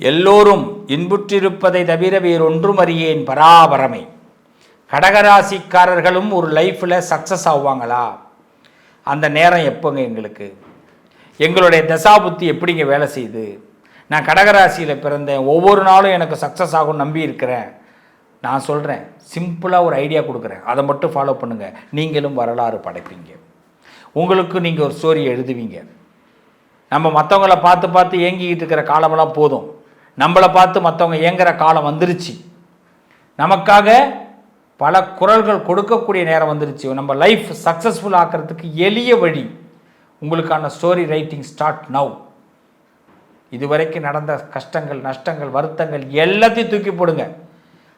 எல்லோரும் இன்புற்றிருப்பதை தவிர வேறொன்றும் அறியேன் பராபரமே. கடகராசிக்காரர்களும் ஒரு லைஃப்பில் சக்ஸஸ் ஆவாங்களா? அந்த நேரம் எப்போங்க எங்களுக்கு? எங்களுடைய தசாபுத்தி எப்படிங்க வேலை செய்யுது? நான் கடகராசியில் பிறந்தேன். ஒவ்வொரு நாளும் எனக்கு சக்ஸஸ் ஆகும் நம்பி இருக்கிறேன். நான் சொல்கிறேன் சிம்பிளாக ஒரு ஐடியா கொடுக்குறேன். அதை மட்டும் ஃபாலோ பண்ணுங்கள் நீங்களும் வரலாறு படைப்பீங்க. உங்களுக்கு நீங்கள் ஒரு ஸ்டோரி எழுதுவீங்க. நம்ம மற்றவங்கள பார்த்து பார்த்து ஏங்கிக்கிட்டு இருக்கிற காலமெல்லாம் போதும். நம்மளை பார்த்து மற்றவங்க ஏங்குற காலம் வந்துருச்சு. நமக்காக பல குரல்கள் கொடுக்கக்கூடிய நேரம் வந்துருச்சு. நம்ம லைஃப் சக்ஸஸ்ஃபுல் ஆக்கிறதுக்கு எளிய வழி உங்களுக்கான ஸ்டோரி ரைட்டிங் ஸ்டார்ட் நவ் இதுவரைக்கும் நடந்த கஷ்டங்கள் நஷ்டங்கள் வருத்தங்கள் எல்லாத்தையும் தூக்கி போடுங்க.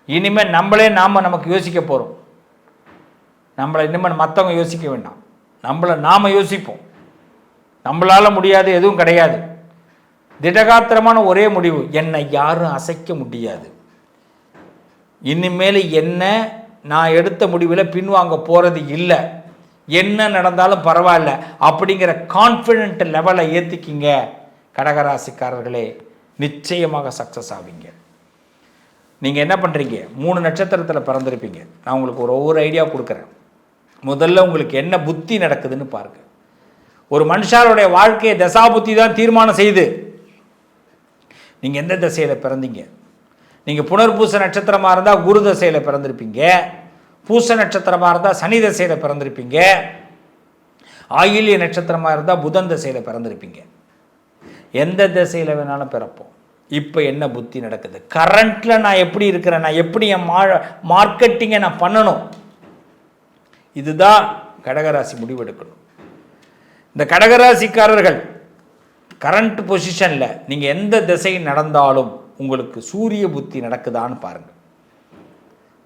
இனிமேல் நம்மளே நாம் நமக்கு யோசிக்க போகிறோம் நம்மளை இனிமேல் மற்றவங்க யோசிக்க வேண்டாம். நம்மளை நாம் யோசிப்போம். நம்மளால் முடியாது எதுவும் கிடையாது. திடகாத்திரமான ஒரே முடிவு. என்னை யாரும் அசைக்க முடியாது. இனிமேல் என்ன நான் எடுத்த முடிவில் பின்வாங்க போகிறது இல்லை. என்ன நடந்தாலும் பரவாயில்ல. அப்படிங்கிற கான்ஃபிடென்ட் லெவலை ஏற்றிக்கிங்க கடகராசிக்காரர்களே நிச்சயமாக சக்ஸஸ் ஆவீங்க. நீங்கள் என்ன பண்ணுறீங்க மூணு நட்சத்திரத்தில் பிறந்திருப்பீங்க. நான் உங்களுக்கு ஒரு ஒவ்வொரு ஐடியா கொடுக்குறேன். முதல்ல உங்களுக்கு என்ன புத்தி நடக்குதுன்னு பாருங்க. ஒரு மனுஷாருடைய வாழ்க்கையை தசாபுத்தி தான் தீர்மானம் செய்யுது நீங்கள் எந்த திசையில் பிறந்தீங்க? நீங்கள் புனர்பூச நட்சத்திரமாக இருந்தால் குரு தசையில் பிறந்திருப்பீங்க. பூச நட்சத்திரமாக இருந்தால் சனி தசையில் பிறந்திருப்பீங்க. ஆயில்ய நட்சத்திரமாக இருந்தால் புதன் தசையில் பிறந்திருப்பீங்க. எந்த திசையில் வேணாலும் பிறப்போம். இப்போ என்ன புத்தி நடக்குது? கரண்ட்டில் நான் எப்படி இருக்கிறேன்? நான் எப்படி என் மா மார்க்கெட்டிங்கை நான் பண்ணணும்? இதுதான் கடகராசி முடிவெடுக்கணும். இந்த கடகராசிக்காரர்கள் கரண்ட் பொசிஷனில் நீங்கள் எந்த திசை நடந்தாலும் உங்களுக்கு சூரிய புத்தி நடக்குதான்னு பாருங்கள்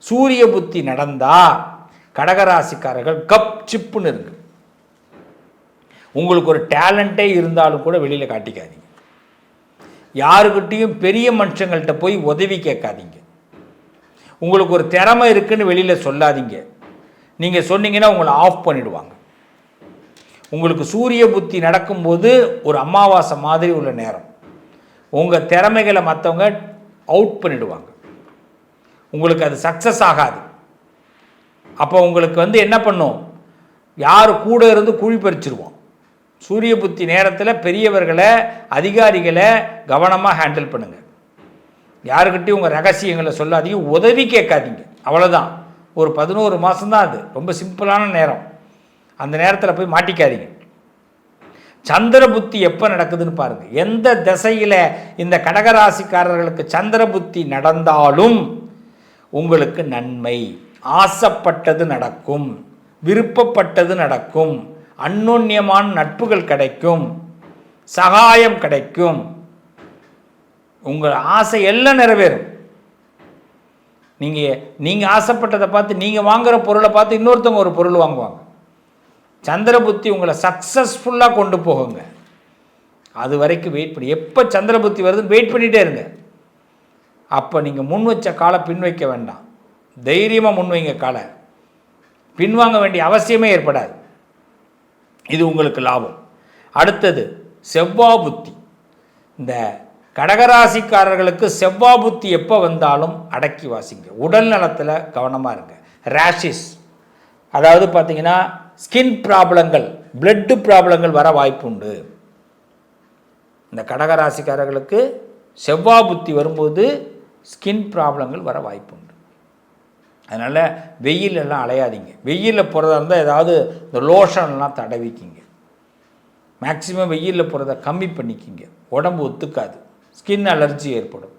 சூரிய புத்தி நடந்தா கடகராசிக்காரர்கள் கப் சிப்புன்னு இருக்கு. உங்களுக்கு ஒரு டேலண்ட்டே இருந்தாலும் கூட வெளியில் காட்டிக்காதீங்க. யாருக்கிட்டேயும் பெரிய மனுஷங்கள்கிட்ட போய் உதவி கேட்காதீங்க. உங்களுக்கு ஒரு திறமை இருக்குன்னு வெளியில் சொல்லாதீங்க. நீங்கள் சொன்னீங்கன்னா உங்களை ஆஃப் பண்ணிடுவாங்க. உங்களுக்கு சூரிய புத்தி நடக்கும்போது ஒரு அமாவாசை மாதிரி உள்ள நேரம். உங்கள் திறமைகளை மற்றவங்க அவுட் பண்ணிடுவாங்க. உங்களுக்கு அது சக்ஸஸ் ஆகாது. அப்போ உங்களுக்கு வந்து என்ன பண்ணும்? யார் கூட இருந்து குழி பறிச்சிருவோம். சூரிய புத்தி நேரத்தில் பெரியவர்களை அதிகாரிகளை கவனமாக ஹேண்டில் பண்ணுங்கள் யாருக்கிட்டையும் உங்கள் ரகசியங்களை சொல்லாதீங்க. உதவி கேட்காதீங்க. அவ்வளோதான் ஒரு பதினோரு மாதம்தான் அது. ரொம்ப சிம்பிளான நேரம். அந்த நேரத்தில் போய் மாட்டிக்காதீங்க. சந்திர புத்தி எப்போ நடக்குதுன்னு பாருங்கள் எந்த திசையில் இந்த கடகராசிக்காரர்களுக்கு சந்திர புத்தி நடந்தாலும் உங்களுக்கு நன்மை. ஆசைப்பட்டது நடக்கும். விருப்பப்பட்டது நடக்கும். அந்யோன்யமான நட்புகள் கிடைக்கும். சகாயம் கிடைக்கும். உங்கள் ஆசை எல்லாம் நிறைவேறும். நீங்கள் நீங்கள் ஆசைப்பட்டதை பார்த்து நீங்கள் வாங்குகிற பொருளை பார்த்து இன்னொருத்தவங்க ஒரு பொருள் வாங்குவாங்க. சந்திர புத்தி உங்களை சக்ஸஸ்ஃபுல்லாக கொண்டு போகுங்க. அது வரைக்கும் வெயிட் பண்ணி எப்போ சந்திர புத்தி வருதுன்னு வெயிட் பண்ணிகிட்டே இருங்க. அப்போ நீங்கள் முன் வச்ச காலை பின் வைக்க வேண்டாம். தைரியமாக முன் வைங்க காலை. பின்வாங்க வேண்டிய அவசியமே ஏற்படாது. இது உங்களுக்கு லாபம். அடுத்தது செவ்வா புத்தி. இந்த கடகராசிக்காரர்களுக்கு செவ்வா புத்தி எப்போ வந்தாலும் அடக்கி வாசிங்க. உடல் நலத்தில் கவனமாக இருங்க. ரேஷிஸ் அதாவது பார்த்தீங்கன்னா ஸ்கின் ப்ராப்ளங்கள் பிளட்டு ப்ராப்ளங்கள் வர வாய்ப்பு உண்டு இந்த கடகராசிக்காரர்களுக்கு செவ்வா புத்தி வரும்போது ஸ்கின் ப்ராப்ளங்கள் வர வாய்ப்பு உண்டு அதனால் வெயில் எல்லாம் அலையாதீங்க. வெயிலில் போகிறதா இருந்தால் ஏதாவது இந்த லோஷன்லாம் தடவிக்கிங்க. மேக்சிமம் வெயிலில் போகிறத கம்மி பண்ணிக்கிங்க. உடம்பு ஒத்துக்காது. ஸ்கின் அலர்ஜி ஏற்படும்.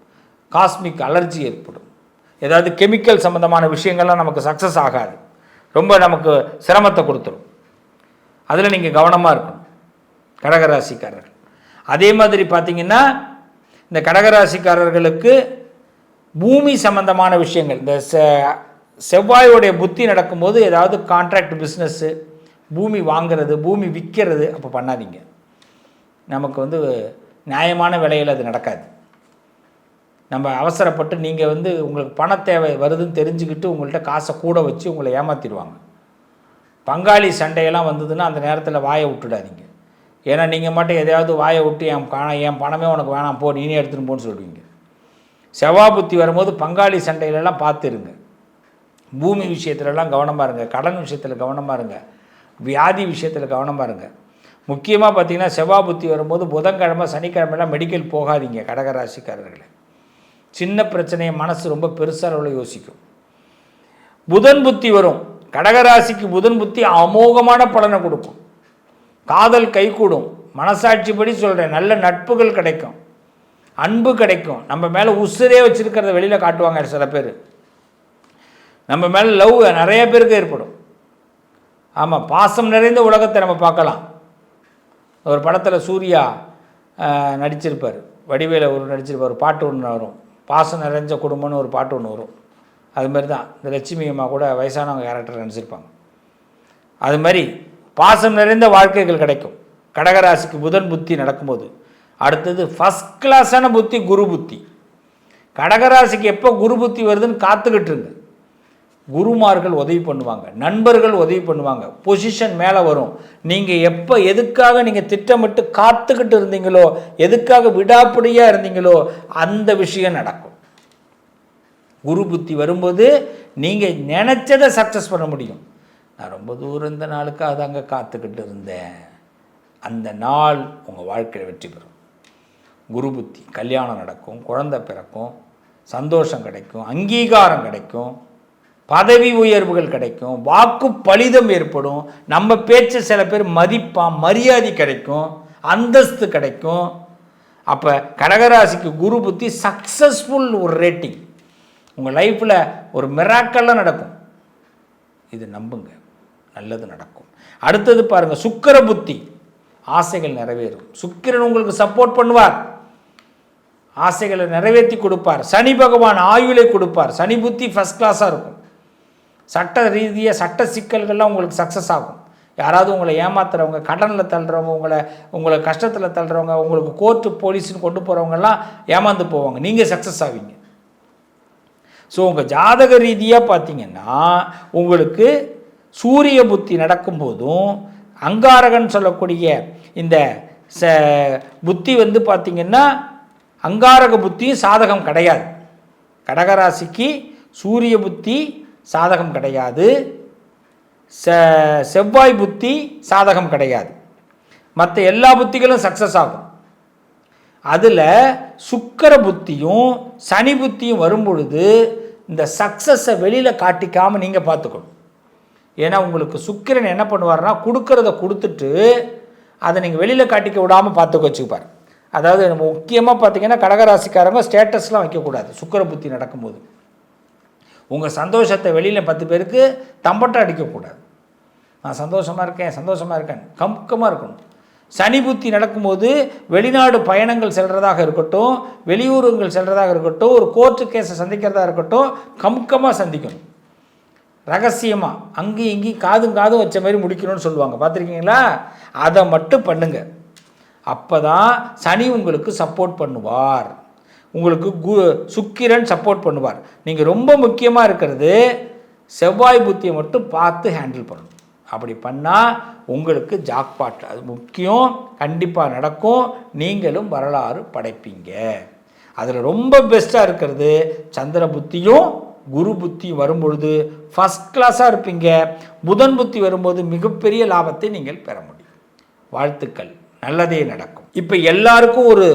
காஸ்மிக் அலர்ஜி ஏற்படும். ஏதாவது கெமிக்கல் சம்மந்தமான விஷயங்கள்லாம் நமக்கு சக்ஸஸ் ஆகாது. ரொம்ப நமக்கு சிரமத்தை கொடுத்துரும். அதில் நீங்கள் கவனமாக இருக்கணும். கடகராசிக்காரர்கள். அதே மாதிரி பார்த்தீங்கன்னா இந்த கடகராசிக்காரர்களுக்கு பூமி சம்பந்தமான விஷயங்கள் இந்த செ- செவ்வாயோடைய புத்தி நடக்கும்போது ஏதாவது கான்ட்ராக்ட் பிஸ்னஸ்ஸு பூமி வாங்குறது பூமி விற்கிறது அப்போ பண்ணாதீங்க. நமக்கு வந்து நியாயமான விலையில் அது நடக்காது. நம்ம அவசரப்பட்டு நீங்கள் வந்து உங்களுக்கு பண தேவை வருதுன்னு தெரிஞ்சுக்கிட்டு உங்கள்கிட்ட காசை கூட வச்சு உங்களை ஏமாற்றிடுவாங்க பங்காளி சண்டையெல்லாம் வந்ததுன்னா அந்த நேரத்தில் வாயை விட்டுடாதீங்க. ஏன்னா நீங்கள் மட்டும் எதையாவது வாயை விட்டு என் காண என் பணமே உனக்கு வேணாம் போ நீனே எடுத்துன்னு போன்னு சொல்லுவீங்க. செவ்வாய் புத்தி வரும்போது பங்காளி சண்டையிலலாம் பார்த்துருங்க. பூமி விஷயத்துலலாம் கவனமாக இருங்க. கடன் விஷயத்தில் கவனமாக இருங்க. வியாதி விஷயத்தில் கவனமாக இருங்க. முக்கியமாக பார்த்தீங்கன்னா செவ்வாபுத்தி வரும்போது புதன்கிழமை சனிக்கிழமைலாம் மெடிக்கல் போகாதீங்க கடகராசிக்காரர்களை. சின்ன பிரச்சனையை மனசு ரொம்ப பெருசாக அளவில் யோசிக்கும். புதன் புத்தி வரும். கடகராசிக்கு புதன் புத்தி அமோகமான பலனை கொடுக்கும். காதல் கைகூடும். மனசாட்சிப்படி சொல்கிறேன் நல்ல நட்புகள் கிடைக்கும். அன்பு கிடைக்கும். நம்ம மேலே உசுரே வச்சுருக்கிறத வெளியில் காட்டுவாங்க சில பேர். நம்ம மேலே லவ் நிறைய பேருக்கு ஏற்படும். ஆமாம் பாசம் நிறைந்த உலகத்தை நம்ம பார்க்கலாம். ஒரு படத்தில் சூர்யா நடிச்சிருப்பார். வடிவேல ஒரு நடிச்சிருப்பார். பாட்டு ஒன்று வரும். பாசம் நிறைஞ்ச குடும்பம்னு ஒரு பாட்டு ஒன்று வரும். அது மாதிரி தான். இந்த லட்சுமி அம்மா கூட வயசானவங்க கேரக்டர் நினச்சிருப்பாங்க அது மாதிரி பாசம் நிறைந்த வாழ்க்கைகள் கிடைக்கும். கடகராசிக்கு புதன் புத்தி நடக்கும்போது. அடுத்தது ஃபஸ்ட் கிளாஸான புத்தி குரு புத்தி. கடகராசிக்கு எப்போ குரு புத்தி வருதுன்னு காத்துக்கிட்டு இருங்க. குருமார்கள் உதவி பண்ணுவாங்க நண்பர்கள் உதவி பண்ணுவாங்க பொசிஷன் மேலே வரும். நீங்கள் எப்போ எதுக்காக நீங்கள் திட்டமிட்டு காத்துக்கிட்டு இருந்தீங்களோ எதுக்காக விடாப்பிடியாக இருந்தீங்களோ அந்த விஷயம் நடக்கும். குரு புத்தி வரும்போது நீங்கள் நினச்சதை சக்ஸஸ் பண்ண முடியும். நான் ரொம்ப தூரம் இந்த நாளுக்காக தாங்க காத்துக்கிட்டு இருந்தேன். அந்த நாள் உங்கள் வாழ்க்கையில் வெற்றி பெறும். குரு புத்தி கல்யாணம் நடக்கும் குழந்தை பிறக்கும் சந்தோஷம் கிடைக்கும் அங்கீகாரம் கிடைக்கும். பதவி உயர்வுகள் கிடைக்கும் வாக்கு பலிதம் ஏற்படும் நம்ம பேச்சு சில பேர் மதிப்பான் மரியாதை கிடைக்கும் அந்தஸ்து கிடைக்கும். அப்போ கடகராசிக்கு குரு புத்தி சக்ஸஸ்ஃபுல் ஒரு ரேட்டிங் உங்கள் லைஃப்பில் ஒரு மிராக்கல்லாம் நடக்கும். இது நம்புங்க நல்லது நடக்கும். அடுத்தது பாருங்கள் சுக்கிர புத்தி. ஆசைகள் நிறைவேறும். சுக்கிரன் உங்களுக்கு சப்போர்ட் பண்ணுவார். ஆசைகளை நிறைவேற்றி கொடுப்பார். சனி பகவான் ஆயுளை கொடுப்பார். சனி புத்தி ஃபஸ்ட் கிளாஸாக இருக்கும். சட்ட ரீதியாக சட்ட சிக்கல்கள்லாம் உங்களுக்கு சக்ஸஸ் ஆகும். யாராவது உங்களை ஏமாத்துறவங்க கடனில் தள்ளுறவங்க உங்களை உங்களை கஷ்டத்தில் தள்ளுறவங்க உங்களுக்கு கோர்ட்டு போலீஸ்னு கொண்டு போகிறவங்கெல்லாம் ஏமாந்து போவாங்க. நீங்கள் சக்ஸஸ் ஆவீங்க. ஸோ உங்கள் ஜாதக ரீதியாக பார்த்தீங்கன்னா உங்களுக்கு சூரிய புத்தி நடக்கும்போதும் அங்காரகன் சொல்லக்கூடிய இந்த ச புத்தி வந்து பார்த்திங்கன்னா அங்காரக புத்தியும் சாதகம் கிடையாது. கடகராசிக்கு சூரிய புத்தி சாதகம் கிடையாது. செ செவ்வாய் புத்தி சாதகம் கிடையாது. மற்ற எல்லா புத்திகளும் சக்ஸஸ் ஆகும். அதில் சுக்கர புத்தியும் சனி புத்தியும் வரும்பொழுது இந்த சக்ஸஸை வெளியில் காட்டிக்காமல் நீங்கள் பார்த்துக்கணும். ஏன்னா உங்களுக்கு சுக்கிரன் என்ன பண்ணுவார்னா கொடுக்கறத கொடுத்துட்டு அதை நீங்கள் வெளியில் காட்டிக்க விடாமல் பார்த்துக்க வச்சுப்பார். அதாவது முக்கியமாக பார்த்தீங்கன்னா கடகராசிக்காரங்க ஸ்டேட்டஸ்லாம் வைக்கக்கூடாது. சுக்கர புத்தி நடக்கும்போது. உங்கள் சந்தோஷத்தை வெளியில் பத்து பேருக்கு தம்பட்டம் அடிக்கக்கூடாது. நான் சந்தோஷமாக இருக்கேன் சந்தோஷமாக இருக்கேன். கம்கமாக இருக்கணும். சனி புத்தி நடக்கும்போது வெளிநாடு பயணங்கள் செல்கிறதாக இருக்கட்டும் வெளியூருங்கள் செல்கிறதாக இருக்கட்டும் ஒரு கோர்ட்டு கேஸை சந்திக்கிறதா இருக்கட்டும் கம்கமாக சந்திக்கணும். ரகசியமாக அங்கேயும் இங்கேயும் காதும் காதும் வச்ச மாதிரி முடிக்கணும்னு சொல்லுவாங்க. பார்த்துருக்கீங்களா? அதை மட்டும் பண்ணுங்கள் அப்போ தான் சனி உங்களுக்கு சப்போர்ட் பண்ணுவார். உங்களுக்கு கு சுக்கிரன் சப்போர்ட் பண்ணுவார். நீங்கள் ரொம்ப முக்கியமாக இருக்கிறது செவ்வாய் புத்தியை மட்டும் பார்த்து ஹேண்டில் பண்ணணும். அப்படி பண்ணால் உங்களுக்கு ஜாக்பாட் அது முக்கியம் கண்டிப்பாக நடக்கும். நீங்களும் வரலாறு படைப்பீங்க. அதில் ரொம்ப பெஸ்ட்டாக இருக்கிறது சந்திர புத்தியும் குரு புத்தி வரும்பொழுது ஃபஸ்ட் கிளாஸாக இருப்பீங்க. புதன் புத்தி வரும்போது மிகப்பெரிய லாபத்தை நீங்கள் பெற முடியும். வாழ்த்துக்கள். நல்லதே நடக்கும். இப்போ எல்லாருக்கும் ஒரு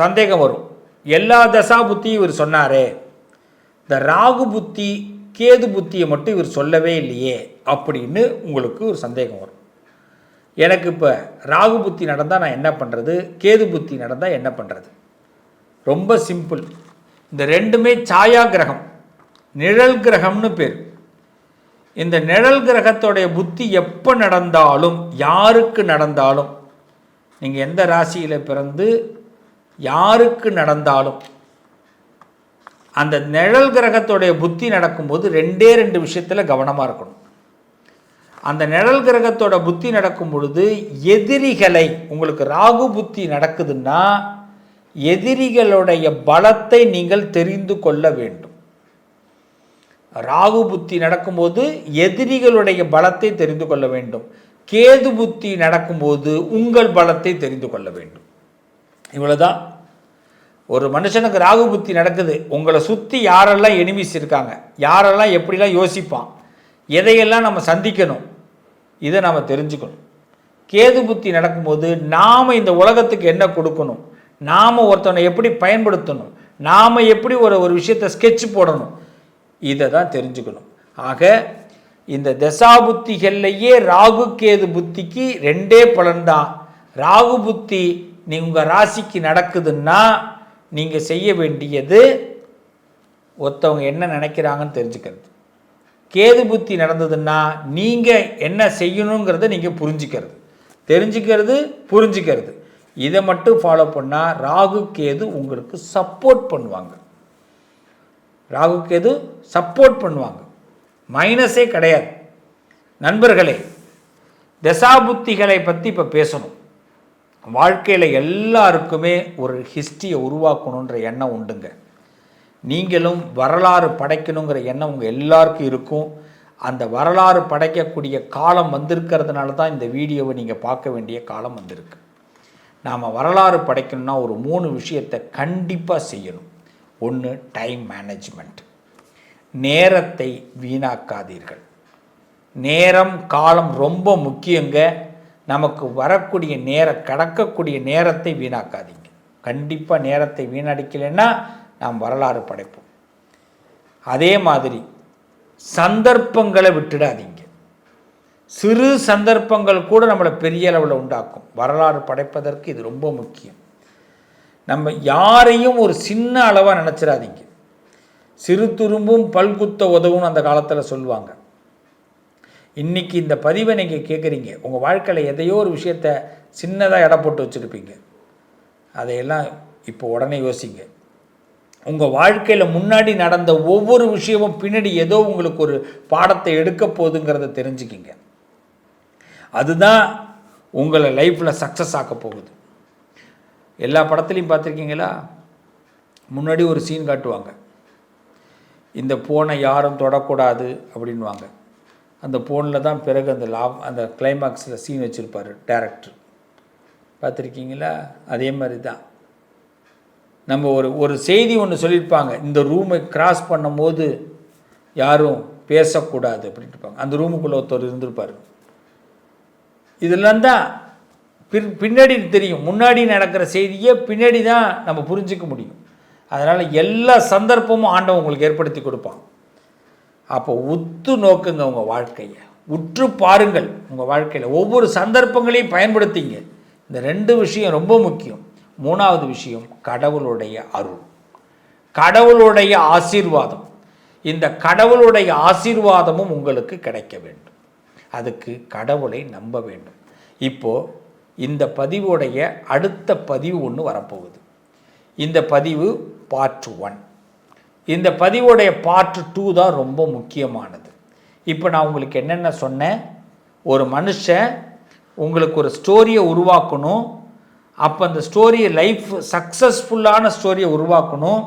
சந்தேகம் வரும். எல்லா தசா புத்தியும் இவர் சொன்னாரே. இந்த ராகு புத்தி கேது புத்தியை மட்டும் இவர் சொல்லவே இல்லையே அப்படின்னு உங்களுக்கு ஒரு சந்தேகம் வரும். எனக்கு இப்போ ராகு புத்தி நடந்தால் நான் என்ன பண்ணுறது கேது புத்தி நடந்தால் என்ன பண்ணுறது ரொம்ப சிம்பிள். இந்த ரெண்டுமே சாயா கிரகம் நிழல் கிரகம்னு பேர். இந்த நிழல் கிரகத்தோடைய புத்தி எப்போ நடந்தாலும் யாருக்கு நடந்தாலும் நீங்கள் எந்த ராசியில் பிறந்து யாருக்கு நடந்தாலும் அந்த நிழல் கிரகத்துடைய புத்தி நடக்கும்போது ரெண்டே ரெண்டு விஷயத்தில் கவனமாக இருக்கணும். அந்த நிழல் கிரகத்தோட புத்தி நடக்கும் பொழுது எதிரிகளை உங்களுக்கு ராகு புத்தி நடக்குதுன்னா எதிரிகளுடைய பலத்தை நீங்கள் தெரிந்து கொள்ள வேண்டும். ராகு புத்தி நடக்கும்போது எதிரிகளுடைய பலத்தை தெரிந்து கொள்ள வேண்டும். கேது புத்தி நடக்கும்போது உங்கள் பலத்தை தெரிந்து கொள்ள வேண்டும். இவ்வளோதான் ஒரு மனுஷனுக்கு ராகு புத்தி நடக்குது உங்களை சுற்றி யாரெல்லாம் எனிமிஸ் இருக்காங்க யாரெல்லாம் எப்படிலாம் யோசிப்பான் எதையெல்லாம் நம்ம சந்திக்கணும் இதை நாம் தெரிஞ்சுக்கணும். கேது புத்தி நடக்கும்போது நாம் இந்த உலகத்துக்கு என்ன கொடுக்கணும் நாம் ஒருத்தவனை எப்படி பயன்படுத்தணும் நாம் எப்படி ஒரு ஒரு விஷயத்தை ஸ்கெட்ச் போடணும் இதை தான் தெரிஞ்சுக்கணும். ஆக இந்த தசா புத்திகள்லையே ராகு கேது புத்திக்கு ரெண்டே பலன்தான். ராகு புத்தி நீ உங்கள் ராசிக்கு நடக்குதுன்னா நீங்கள் செய்ய வேண்டியது ஒருத்தவங்க என்ன நினைக்கிறாங்கன்னு தெரிஞ்சுக்கிறது. கேது புத்தி நடந்ததுன்னா நீங்கள் என்ன செய்யணுங்கிறத நீங்கள் புரிஞ்சுக்கிறது. தெரிஞ்சுக்கிறது புரிஞ்சுக்கிறது. இதை மட்டும் ஃபாலோ பண்ணால் ராகு கேது உங்களுக்கு சப்போர்ட் பண்ணுவாங்க. ராகு கேது சப்போர்ட் பண்ணுவாங்க. மைனஸே கிடையாது. நண்பர்களே தசாபுத்திகளை பற்றி இப்போ பேசணும். வாழ்க்கையில் எல்லாருக்குமே ஒரு ஹிஸ்ட்ரியை உருவாக்கணுன்ற எண்ணம் உண்டுங்க. நீங்களும் வரலாறு படைக்கணுங்கிற எண்ணம் உங்கள் எல்லாருக்கும் இருக்கும். அந்த வரலாறு படைக்கக்கூடிய காலம் வந்திருக்கிறதுனால தான் இந்த வீடியோவை நீங்கள் பார்க்க வேண்டிய காலம் வந்திருக்கு. நாம் வரலாறு படைக்கணும்னா ஒரு மூணு விஷயத்தை கண்டிப்பாக செய்யணும். ஒன்று டைம் மேனேஜ்மெண்ட் நேரத்தை வீணாக்காதீர்கள். நேரம் காலம் ரொம்ப முக்கியங்க. நமக்கு வரக்கூடிய நேர கடக்கக்கூடிய நேரத்தை வீணாக்காதீங்க. கண்டிப்பாக நேரத்தை வீணடிக்கலைன்னா நாம் வரலாறு படைப்போம். அதே மாதிரி சந்தர்ப்பங்களை விட்டுடாதீங்க. சிறு சந்தர்ப்பங்கள் கூட நம்மளை பெரிய அளவில் உண்டாக்கும். வரலாறு படைப்பதற்கு இது ரொம்ப முக்கியம். நம்ம யாரையும் ஒரு சின்ன அளவாக நினச்சிடாதீங்க. சிறு துரும்பும் பல்குத்த உதவும் அந்த காலத்தில் சொல்லுவாங்க. இன்றைக்கி இந்த பதிவை நீங்கள் கேட்குறீங்க உங்கள் வாழ்க்கையில் எதையோ ஒரு விஷயத்த சின்னதாக எடை போட்டு வச்சுருப்பீங்க. அதையெல்லாம் இப்போ உடனே யோசிங்க. உங்கள் வாழ்க்கையில் முன்னாடி நடந்த ஒவ்வொரு விஷயமும் பின்னாடி ஏதோ உங்களுக்கு ஒரு பாடத்தை எடுக்க போகுதுங்கிறத தெரிஞ்சுக்கிங்க. அதுதான் உங்களை லைஃப்பில் சக்ஸஸ் ஆக்க போகுது. எல்லா படத்துலையும் பார்த்துருக்கீங்களா? முன்னாடி ஒரு சீன் காட்டுவாங்க. இந்த போனை யாரும் தொடக்கூடாது அப்படின்வாங்க அந்த ஃபோனில் தான் பிறகு அந்த லாப் அந்த கிளைமாக்ஸில் சீன் வச்சுருப்பார் டேரக்டர் பார்த்துருக்கீங்களா? அதே மாதிரி தான் நம்ம ஒரு ஒரு செய்தி ஒன்று சொல்லியிருப்பாங்க. இந்த ரூமை கிராஸ் பண்ணும்போது யாரும் பேசக்கூடாது அப்படின்ட்டு இருப்பாங்க. அந்த ரூமுக்குள்ளே ஒருத்தர் இருந்திருப்பார். இதெல்லாம் தான் பின் பின்னாடி தெரியும். முன்னாடி நடக்கிற செய்தியை பின்னாடி தான் நம்ம புரிஞ்சிக்க முடியும். அதனால் எல்லா சந்தர்ப்பமும் ஆண்டவன் உங்களுக்கு ஏற்படுத்தி கொடுப்பான். அப்போ உத்து நோக்குங்க உங்கள் வாழ்க்கையை. உற்று பாருங்கள் உங்கள் வாழ்க்கையில். ஒவ்வொரு சந்தர்ப்பங்களையும் பயன்படுத்திங்க. இந்த ரெண்டு விஷயம் ரொம்ப முக்கியம். மூணாவது விஷயம் கடவுளுடைய அருள். கடவுளுடைய ஆசீர்வாதம். இந்த கடவுளுடைய ஆசீர்வாதமும் உங்களுக்கு கிடைக்க வேண்டும். அதுக்கு கடவுளை நம்ப வேண்டும். இப்போது இந்த பதிவுடைய அடுத்த பதிவு ஒன்று வரப்போகுது. இந்த பதிவு பார்ட் ஒன் இந்த பதிவுடைய பார்ட் டூ தான் ரொம்ப முக்கியமானது. இப்போ நான் உங்களுக்கு என்னென்ன சொன்னேன்? ஒரு மனுஷன் உங்களுக்கு ஒரு ஸ்டோரியை உருவாக்கணும். அப்போ அந்த ஸ்டோரியை லைஃப் சக்ஸஸ்ஃபுல்லான ஸ்டோரியை உருவாக்கணும்.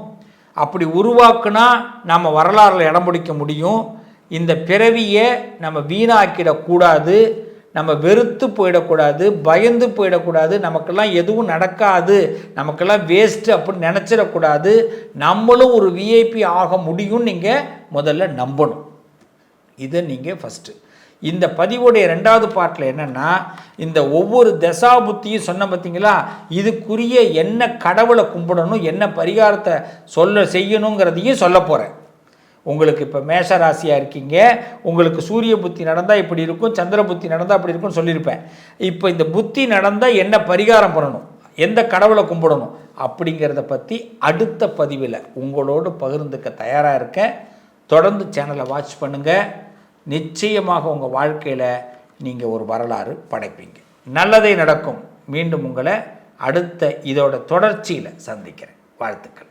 அப்படி உருவாக்குனா நம்ம வரலாறில் இடம் பிடிக்க முடியும். இந்த பிறவியை நம்ம வீணாக்கிடக்கூடாது. நம்ம வெறுத்து போயிடக்கூடாது பயந்து போயிடக்கூடாது நமக்கெல்லாம் எதுவும் நடக்காது நமக்கெல்லாம் வேஸ்ட்டு அப்படின்னு நினச்சிடக்கூடாது. நம்மளும் ஒரு விஐபி ஆக முடியும்னு நீங்கள் முதல்ல நம்பணும். இதை நீங்கள் ஃபஸ்ட்டு இந்த பதிவுடைய ரெண்டாவது பாட்டில் என்னென்னா இந்த ஒவ்வொரு தசாபுத்தியும் சொன்ன பார்த்தீங்களா இதுக்குரிய என்ன கடவுளை கும்பிடணும் என்ன பரிகாரத்தை சொல்ல செய்யணுங்கிறதையும் சொல்ல போகிறேன் உங்களுக்கு இப்போ மேஷ ராசியாக இருக்கீங்க உங்களுக்கு சூரிய புத்தி நடந்தால் இப்படி இருக்கும் சந்திர புத்தி நடந்தால் அப்படி இருக்கும்னு சொல்லியிருப்பேன். இப்போ இந்த புத்தி நடந்தால் என்ன பரிகாரம் பண்ணணும்? எந்த கடவுளை கும்பிடணும்? அப்படிங்கிறத பற்றி அடுத்த பதிவில் உங்களோடு பகிர்ந்துக்க தயாராக இருக்க தொடர்ந்து சேனலை வாட்ச் பண்ணுங்கள் நிச்சயமாக உங்கள் வாழ்க்கையில் நீங்கள் ஒரு வரலாறு படைப்பீங்க. நல்லதே நடக்கும். மீண்டும் உங்களை அடுத்த இதோட தொடர்ச்சியில் சந்திக்கிறேன். வாழ்த்துக்கள்.